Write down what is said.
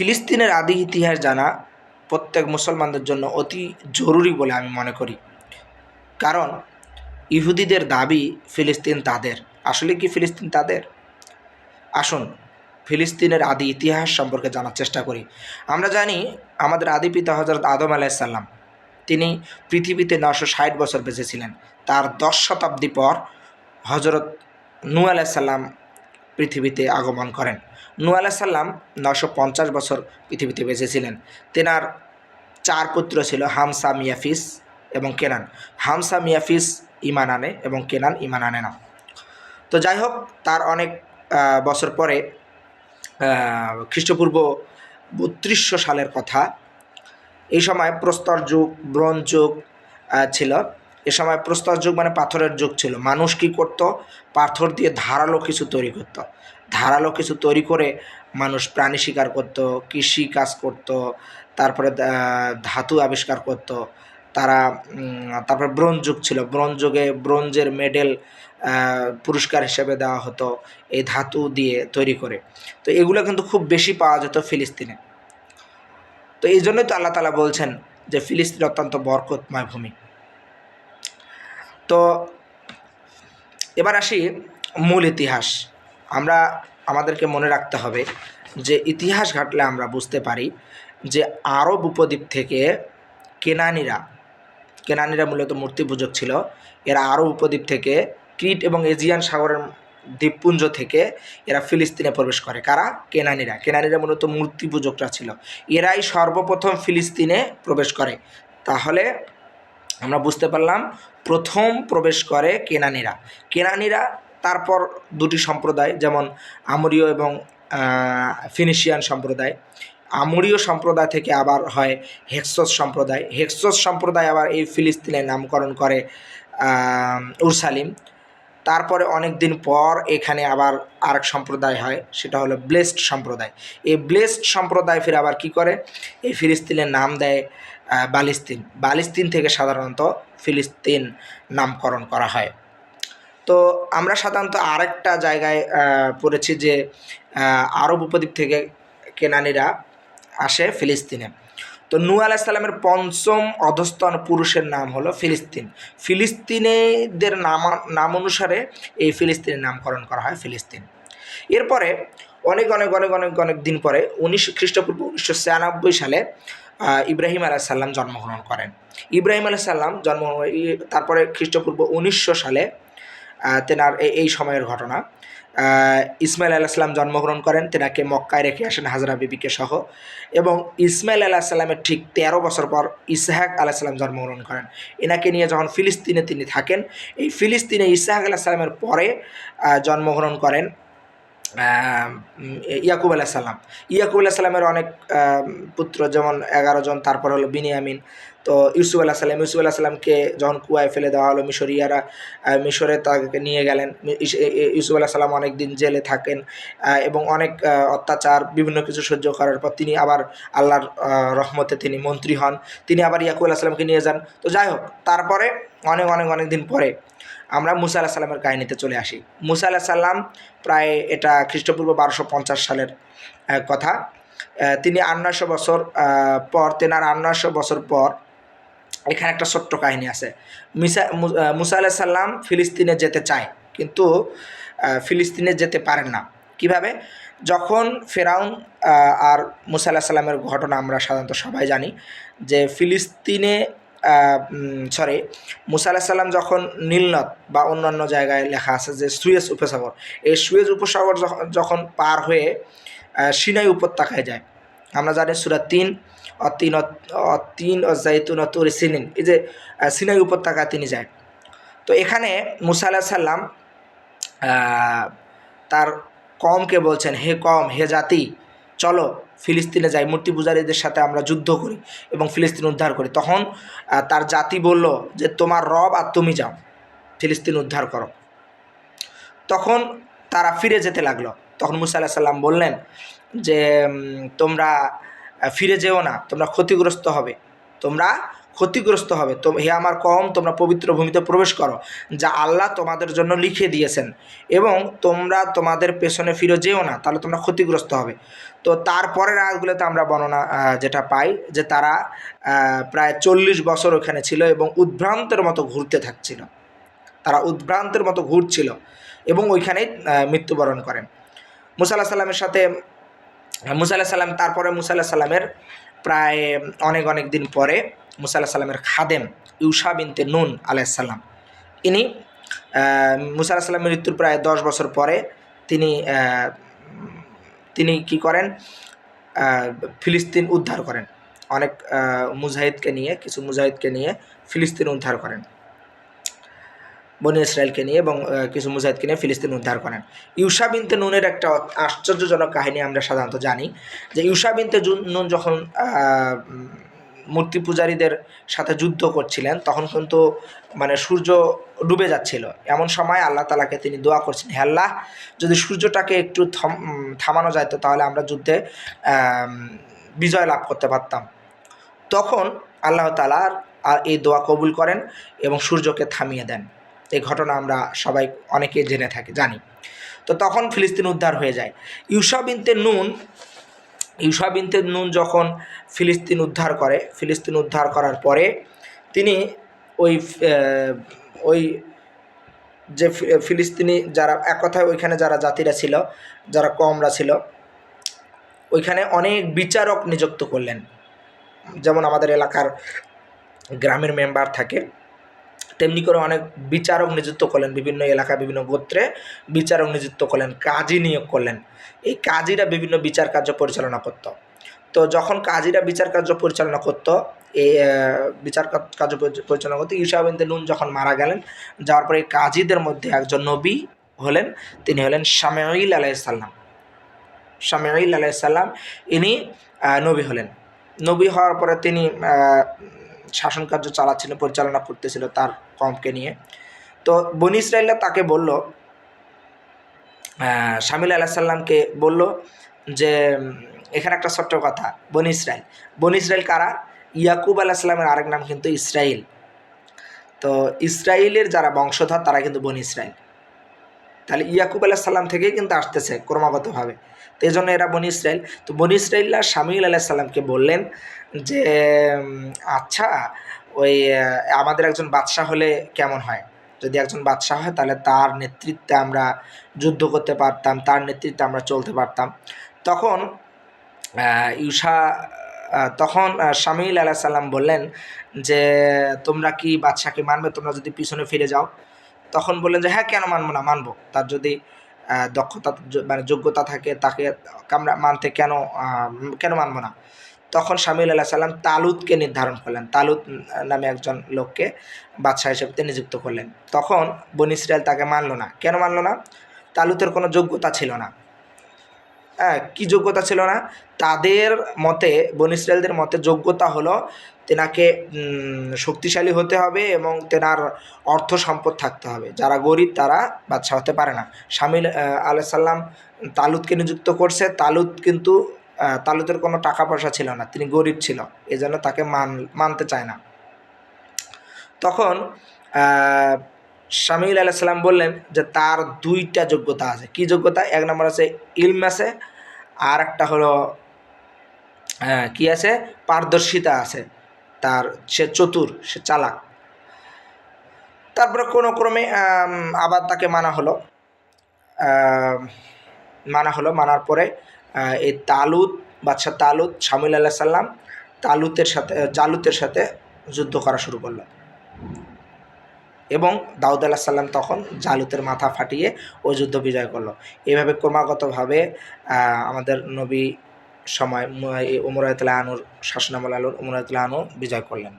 ফিলিস্তিনের আদি ইতিহাস জানা প্রত্যেক মুসলমানদের জন্য অতি জরুরি বলে আমি মনে করি। কারণ ইহুদিদের দাবি ফিলিস্তিন তাদের। আসলে কি ফিলিস্তিন তাদের? আসুন, ফিলিস্তিনের আদি ইতিহাস সম্পর্কে জানার চেষ্টা করি। আমরা জানি আমাদের আদি পিতা হজরত আদম আলাইসাল্লাম তিনি পৃথিবীতে নশো ষাট বছর বেঁচেছিলেন তার দশ শতাব্দী পর হজরত নু আলাইসাল্লাম পৃথিবীতে আগমন করেন। নু আলাইসাল্লাম নশো পঞ্চাশ বছর পৃথিবীতে বেঁচেছিলেন। তেনার চার পুত্র ছিল হামসা, মিয়াফিস এবং কেনান। হামসা, মিয়াফিস ইমান আনে এবং কেনান ইমান আনে না। তো যাই হোক তার অনেক বছর পরে খ্রিস্টপূর্ব বত্রিশশো সালের কথা। এই সময় প্রস্তর যুগ, ব্রোঞ্জ যুগ ছিল। এ সময় প্রস্তর যুগ মানে পাথরের যুগ ছিল। মানুষ কী করতো? পাথর দিয়ে ধারালো কিছু তৈরি করত। ধারালো কিছু তৈরি করে মানুষ প্রাণী শিকার করত, কৃষি কাজ করত, তারপরে ধাতু আবিষ্কার করত। তারা তারপরে ব্রোঞ্জ যুগ ছিল। ব্রোঞ্জ যুগে ব্রোঞ্জের মেডেল পুরস্কার হিসেবে দেওয়া হতো এই ধাতু দিয়ে তৈরি করে। তো এগুলো কিন্তু খুব বেশি পাওয়া যেত ফিলিস্তিনে। তো এই জন্যই তো আল্লাহ তালা বলছেন যে ফিলিস্তিন অত্যন্ত বরকতময় ভূমি। তো এবার আসি মূল ইতিহাস। আমরা, আমাদেরকে মনে রাখতে হবে যে ইতিহাস ঘাটলে আমরা বুঝতে পারি যে আরব উপদ্বীপ থেকে কেনানিরা কেনানিরা মূলত মূর্তি পূজক ছিল। এরা আরব উপদ্বীপ থেকে ক্রিট এবং এজিয়ান সাগরের দ্বীপপুঞ্জ থেকে এরা ফিলিস্তিনে প্রবেশ করে। কারা? কেনানিরা। কেনানিরা মূলত মূর্তি পূজকরা ছিল। এরাই সর্বপ্রথম ফিলিস্তিনে প্রবেশ করে। তাহলে আমরা বুঝতে পারলাম, প্রথম প্রবেশ করে কেনানিরা। কেনানিরা তারপর দুটি সম্প্রদায়, যেমন আমরীয় এবং ফিনিশিয়ান সম্প্রদায়। আমরীয় সম্প্রদায় থেকে আবার হয় হেক্সস সম্প্রদায়। হেক্সস সম্প্রদায় আবার এই ফিলিস্তিনের নামকরণ করে উরসালিম। তারপরে অনেক দিন পর এখানে আবার আরেক সম্প্রদায় হয়, সেটা হলো ব্লেসড সম্প্রদায়। এই ব্লেসড সম্প্রদায় ফিরে আবার কি করে? এই ফিলিস্তিনের নাম দেয় বালিস্তিন বালিস্তিন থেকে সাধারণত ফিলিস্তিন নামকরণ করা হয়। তো আমরা সাধারণত আরেকটা জায়গায় পড়েছি যে আরব উপদ্বীপ থেকে কেনানিরা আসে ফিলিস্তিনে। তো নূ আলাইসাল্লামের পঞ্চম অধস্তন পুরুষের নাম হলো ফিলিস্তিন। ফিলিস্তিনেদের নাম নাম অনুসারে এই ফিলিস্তিনের নামকরণ করা হয় ফিলিস্তিন। এরপরে অনেক অনেক অনেক অনেক অনেক দিন পরে, উনিশ খ্রিস্টপূর্ব উনিশশো সালে ইব্রাহিম আলাহ সাল্লাম জন্মগ্রহণ করেন। ইব্রাহিম আলাহ সাল্লাম জন্ম তারপরে খ্রিস্টপূর্ব উনিশশো সালে তেনার এই- সময়ের ঘটনা। ইসমাইল আলাহিসাল্লাম জন্মগ্রহণ করেন, তেনাকে মক্কায় রেখে আসেন হাজরা বিবিকে সহ। এবং ইসমাইল আলাহ সাল্লামের ঠিক তেরো বছর পর ইসহাক আলাহ সাল্লাম জন্মগ্রহণ করেন। এনাকে নিয়ে যখন ফিলিস্তিনে তিনি থাকেন, এই ফিলিস্তিনে ইসহাক আলাহ সাল্লামের পরে জন্মগ্রহণ করেন ইয়াকুব আলাহ সাল্লাম ইয়াকুব আলাহ সাল্লামের অনেক পুত্র যেমন এগারো জন তারপর হলো বিনিয়ামিন। তো ইউসুফ আলাহ সাল্লাম ইউসুফ আলাহ সাল্লামকে যখন কুয়ায় ফেলে দেওয়া হলো, মিশরিয়ারা মিশরে তাকে নিয়ে গেলেন। ইউসুফ আলাহ সাল্লাম অনেক দিন জেলে থাকেন এবং অনেক অত্যাচার, বিভিন্ন কিছু সহ্য করার পর তিনি আবার আল্লাহর রহমতে তিনি মন্ত্রী হন। তিনি আবার ইয়াকুব আলাহ সাল্লামকে নিয়ে যান। তো যাই হোক, তারপরে অনেক অনেক অনেক দিন পরে আমরা মুসা আলাহ সাল্লামের কাহিনীতে চলে আসি। মুসা আলাহ সাল্লাম প্রায় এটা খ্রিস্টপূর্ব বারোশো পঞ্চাশ সালের কথা। তিনি আন্নাশো বছর পর, তেনার আন্নাশো বছর পর এখানে একটা ছোট্ট কাহিনী আছে। মিসা মুসা আলাহ সাল্লাম ফিলিস্তিনে যেতে চায়, কিন্তু ফিলিস্তিনে যেতে পারেন না। কীভাবে? যখন ফেরাউন আর মুসা আলাহ সাল্লামের ঘটনা আমরা সাধারণত সবাই জানি, যে ফিলিস্তিনে সরি মুসা আলাহ সাল্লাম যখন নীলনদ বা অন্যান্য জায়গায় লেখা আছে যে সুয়েজ উপসাগর, এই সুয়েজ উপসাগর যখন- যখন পার হয়ে সিনাই উপত্যকায় যায়, আমরা জানি সুরা তিন অতিন অতিন ও জাইতুন ও তুরি সিনিন। এই যে সিনাই উপত্যকা তিনি যায়। তো এখানে মুসা আলাহ সাল্লাম তার কমকে বলছেন, হে কম, হে জাতি, চলো ফিলিস্তিনে যাই। মূর্তি পূজারীদের সাথে আমরা যুদ্ধ করি এবং ফিলিস্তিন উদ্ধার করি। তখন তার জাতি বলল যে, তোমার রব আর তুমি যাও। ফিলিস্তিন উদ্ধার করো। তখন তারা ফিরে যেতে লাগল। তখন মুসা আলাহ সাল্লাম বললেন যে তোমরা ফিরে যেও না, তোমরা ক্ষতিগ্রস্ত হবে। তোমরা ক্ষতিগ্রস্ত হবে। তো হে আমার কম, তোমরা পবিত্র ভূমিতে প্রবেশ করো, যা আল্লাহ তোমাদের জন্য লিখে দিয়েছেন। এবং তোমরা তোমাদের পেছনে ফিরে যেও না, তাহলে তোমরা ক্ষতিগ্রস্ত হবে। তো তারপরের আয়াতগুলোতে আমরা বর্ণনা যেটা পাই, যে তারা প্রায় চল্লিশ বছর ওখানে ছিল এবং উদ্ভ্রান্তের মতো ঘুরতে থাকছিল। তারা উদ্ভ্রান্তের মতো ঘুরছিল এবং ওইখানেই মৃত্যুবরণ করেন। মুসা আল্লাহ সাল্লামের সাথে মুসা আল্লাহ সাল্লাম তারপরে মুসা আল্লাহ সাল্লামের প্রায় অনেক অনেক দিন পরে মুসা আল্লাহ সাল্লামের খাদেম ইউসা বিনতে নুন আলাইসাল্লাম ইনি মুসা আল্লাহ সাল্লামের মৃত্যুর প্রায় দশ বছর পরে তিনি তিনি কি করেন? ফিলিস্তিন উদ্ধার করেন। অনেক মুজাহিদকে নিয়ে, কিছু মুজাহিদকে নিয়ে ফিলিস্তিন উদ্ধার করেন। বনি ইসরায়েলকে নিয়ে এবং কিছু মুজাহিদকে নিয়ে ফিলিস্তিন উদ্ধার করেন। ইউসা বিনতে নুনের একটা আশ্চর্যজনক কাহিনী আমরা সাধারণত জানি যে ইউসা বিনতে নুন যখন মূর্তি পূজারীদের সাথে যুদ্ধ করছিলেন, তখন কিন্তু মানে সূর্য ডুবে যাচ্ছিল। এমন সময় আল্লাহ তালাকে তিনি দোয়া করছেন, হে আল্লাহ, যদি সূর্যটাকে একটু থামানো যাইতো তাহলে আমরা যুদ্ধে বিজয় লাভ করতে পারতাম। তখন আল্লাহ তালার আর এই দোয়া কবুল করেন এবং সূর্যকে থামিয়ে দেন। এই ঘটনা আমরা সবাই অনেকে জেনে থাকি, জানি। তো তখন ফিলিস্তিন উদ্ধার হয়ে যায়। ইউসা বিনতে নুন ইউসা বিনতে নুন যখন ফিলিস্তিন উদ্ধার করে, ফিলিস্তিন উদ্ধার করার পরে তিনি ওই ওই যে ফিলিস্তিনি যারা, এক কথায় ওইখানে যারা জাতিরা ছিল, যারা কমরা ছিল, ওইখানে অনেক বিচারক নিযুক্ত করলেন। যেমন আমাদের এলাকার গ্রামের মেম্বার থাকে তেমনি করে অনেক বিচারক নিযুক্ত করলেন, বিভিন্ন এলাকা বিভিন্ন গোত্রে বিচারক নিযুক্ত করলেন, কাজী নিয়োগ করলেন। এই কাজীরা বিভিন্ন বিচার কার্য পরিচালনা করত। তো যখন কাজীরা বিচার কার্য পরিচালনা করত এই বিচার কার্য পরিচালনা করতে ইউসা বিনতে নুন যখন মারা গেলেন, যাওয়ার পরে কাজীদের মধ্যে একজন নবী হলেন, তিনি হলেন শামেইল আলাইসাল্লাম শামেইল আলাইসাল্লাম ইনি নবী হলেন। নবী হওয়ার পরে তিনি শাসন কার্য চালাচ্ছিলেন, পরিচালনা করতেছিল তার কমকে নিয়ে। তো বনি ইসরায়েলরা তাকে বলল শামিল আলাহ সাল্লামকে বলল যে এখানে একটা ছোট্ট কথা, বনি ইসরায়েল বনি ইসরায়েল কারা? ইয়াকুব আলাহ সাল্লামের আরেক নাম কিন্তু ইসরাইল। তো ইসরায়েলের যারা বংশধর, তারা কিন্তু বনি ইসরায়েল তাহলে ইয়াকুব আলাহ সাল্লাম থেকেই কিন্তু আসতেছে ক্রমাগতভাবে। তো এই জন্য এরা বনি ইসরায়েল তো বনি ইসরায়েলরা শামিল আলাহ সাল্লামকে বললেন যে আচ্ছা ওই আমাদের একজন বাদশাহ হলে কেমন হয়? যদি একজন বাদশাহ হয়, তাহলে তার নেতৃত্বে আমরা যুদ্ধ করতে পারতাম, তার নেতৃত্বে আমরা চলতে পারতাম। তখন ইউসা তখন শামিল আলাহ সাল্লাম বললেন যে, তোমরা কি বাদশাকে মানবে? তোমরা যদি পিছনে ফিরে যাও। তখন বললেন যে হ্যাঁ কেন মানবো না? মানবো। তার যদি দক্ষতা মানে যোগ্যতা থাকে, তাকে আমরা মানতে কেন কেন মানবো না? তখন আল্লাহ সাল্লাম তালুদকে নির্ধারণ করলেন। তালুদ নামে একজন লোককে বাদশাহ হিসেবে নিযুক্ত করলেন। তখন বন ইসরায়েল তাকে মানলো না। কেন মানলো না? তালুতের কোনো যোগ্যতা ছিল না। হ্যাঁ কী যোগ্যতা ছিল না? তাদের মতে, বন ইসরায়েলদের মতে যোগ্যতা হলো তেনাকে শক্তিশালী হতে হবে এবং তেনার অর্থ সম্পদ থাকতে হবে। যারা গরিব, তারা বাদশাহ হতে পারে না। শামিল আলাহ সাল্লাম তালুদকে নিযুক্ত করছে। তালুদ কিন্তু আহ, তালুদের কোনো টাকা পয়সা ছিল না তিনি গরিব ছিল এই জন্য তাকে মান মানতে চায় না। তখন শামিল আলাহ সাল্লাম বললেন যে তার দুইটা যোগ্যতা আছে। কি যোগ্যতা? এক নম্বর আছে ইলম আছে আর একটা হলো কি আছে? পারদর্শিতা আছে। তার সে চতুর সে চালাক। তারপরে কোনো ক্রমে আবার তাকে মানা হলো। মানা হলো মানার পরে এই তালুত, বাদশাহ তালুত শামিল আল্লাহ সাল্লাম তালুতের সাথে জালুতের সাথে যুদ্ধ করা শুরু করল। এবং দাউদ আল্লাহ সাল্লাম তখন জালুতের মাথা ফাটিয়ে ও যুদ্ধ বিজয় করল। এইভাবে ক্রমাগতভাবে আমাদের নবী সময় উমর আয়তুল্লাহ আনুর শাসনামল আলুর উমর আয়তুল্লাহ আনু বিজয় করলেন।